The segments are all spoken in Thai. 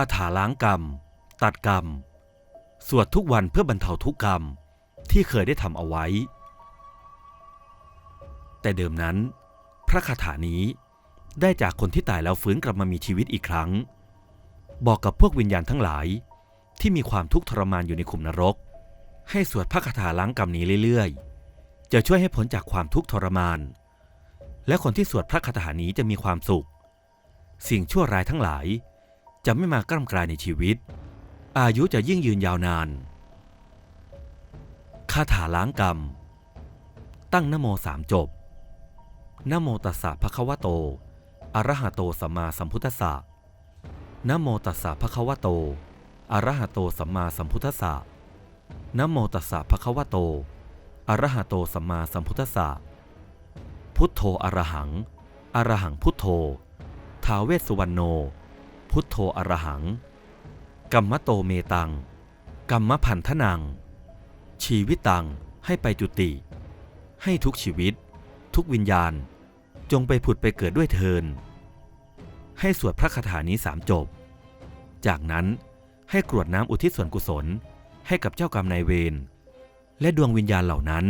าถาล้างกรรม ตัดกรรม สวดทุกวันเพื่อบรรเทาทุกกรรมที่เคยได้ทำเอาไว้ แต่เดิมนั้น พระคาถานี้ได้จากคนที่ตายแล้วฟื้นกลับมามีชีวิตอีกครั้ง บอกกับพวกวิญญาณทั้งหลายที่มีความทุกข์ทรมานอยู่ในขุมนรก ให้สวดพระคาถาล้างกรรมนี้เรื่อยๆ จะช่วยให้พ้นจากความทุกข์ทรมาน และคนที่สวดพระคาถานี้จะมีความสุข สิ่งชั่วร้ายทั้งหลาย จะไม่มากล้ำกลายในชีวิต อายุจะยิ่งยืนยาวนานคาถาล้างกรรม ตั้งนโมสามจบนโมตัสสะภะคะวะโตอะระหะโตสัมมาสัมพุทธัสสะนโมตัสสะภะคะวะโตอะระหะโตสัมมาสัมพุทธัสสะนโมตัสสะภะคะวะโตอะระหะโตสัมมาสัมพุทธัสสะพุทโธอรหังอรหังพุทโธทาเวสสุวรรณโน พุทโธอรหัง กัมมะโตเมตัง กัมมะพันธนัง ชีวิตตังให้ไปจุติ ให้ทุกชีวิต ทุกวิญญาณ จงไปผุดไปเกิดด้วยเทิน ให้สวดพระคาถานี้สามจบ จากนั้นให้กรวดน้ำอุทิศส่วนกุศลให้กับเจ้ากรรมนายเวรและดวงวิญญาณเหล่านั้น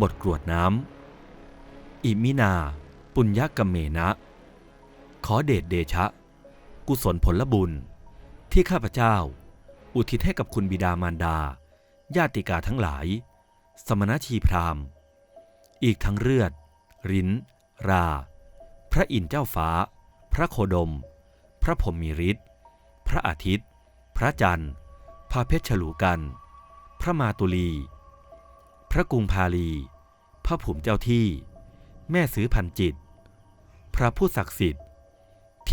บทกรวดน้ำอิมินา ปุญญกัมเมนะ ขอเดชเดชะ กุศลผลบุญ ที่ข้าพเจ้า อุทิศให้กับคุณบิดามารดา ญาติกาทั้งหลาย สมณชีพราหมณ์ อีกทั้งเลือด ริ้น รา พระอินทร์เจ้าฟ้า พระโคดม พระพรหมมีฤทธิ์พระอาทิตย์ พระจันทร์ พระเพชรฉลูกัน พระมาตุลี พระกุงพาลี พระผุมเจ้าที่ แม่ซื้อพันจิต พระผู้ศักดิ์สิทธิ์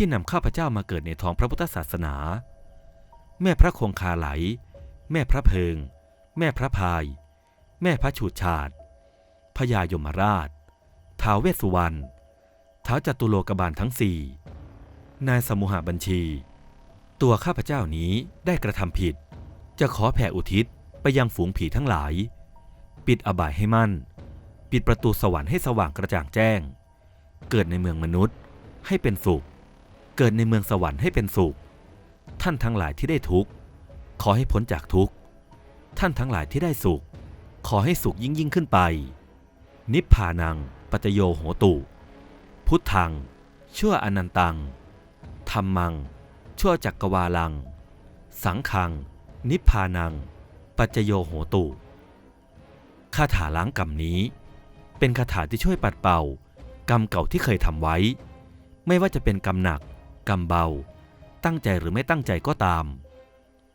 ที่นำข้าพเจ้ามาเกิดในท้องพระพุทธศาสนา แม่พระคงคาไหล แม่พระเพิง แม่พระพาย แม่พระฉูดฉาดพญายมราชท้าวเวสสุวรรณท้าวจตุโลกบาลทั้งสี่นายสมุหบัญชี ตัวข้าพเจ้านี้ได้กระทำผิด จะขอแผ่อุทิศไปยังฝูงผีทั้งหลาย ปิดอบายให้มั่น ปิดประตูสวรรค์ให้สว่างกระจ่างแจ้ง เกิดในเมืองมนุษย์ให้เป็นสุข เกิดในเมืองสวรรค์ให้เป็นสุข ท่านทั้งหลายที่ได้ทุกข์ ขอให้พ้นจากทุกข์ ท่านทั้งหลายที่ได้สุข ขอให้สุขยิ่งยิ่งขึ้นไป นิพพานัง ปัจโยโหตุ พุทธัง ชั่วอนันตัง ธรรมัง ชั่วจักกวาลัง สังขัง นิพพานัง ปัจโยโหตุ คาถาล้างกรรมนี้ เป็นคาถาที่ช่วยปัดเป่า กรรมเก่าที่เคยทำไว้ ไม่ว่าจะเป็นกรรมหนัก กรรมเบา ตั้งใจหรือไม่ตั้งใจก็ตาม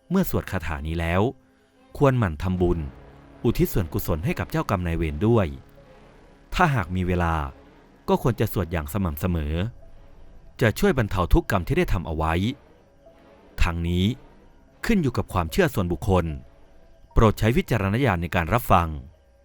เมื่อสวดคาถานี้แล้ว ควรหมั่นทำบุญ อุทิศส่วนกุศลให้กับเจ้ากรรมนายเวรด้วย ถ้าหากมีเวลาก็ควรจะสวดอย่างสม่ำเสมอ จะช่วยบรรเทาทุกกรรมที่ได้ทำเอาไว้ทางนี้ขึ้นอยู่กับความเชื่อส่วนบุคคล โปรดใช้วิจารณญาณในการรับฟัง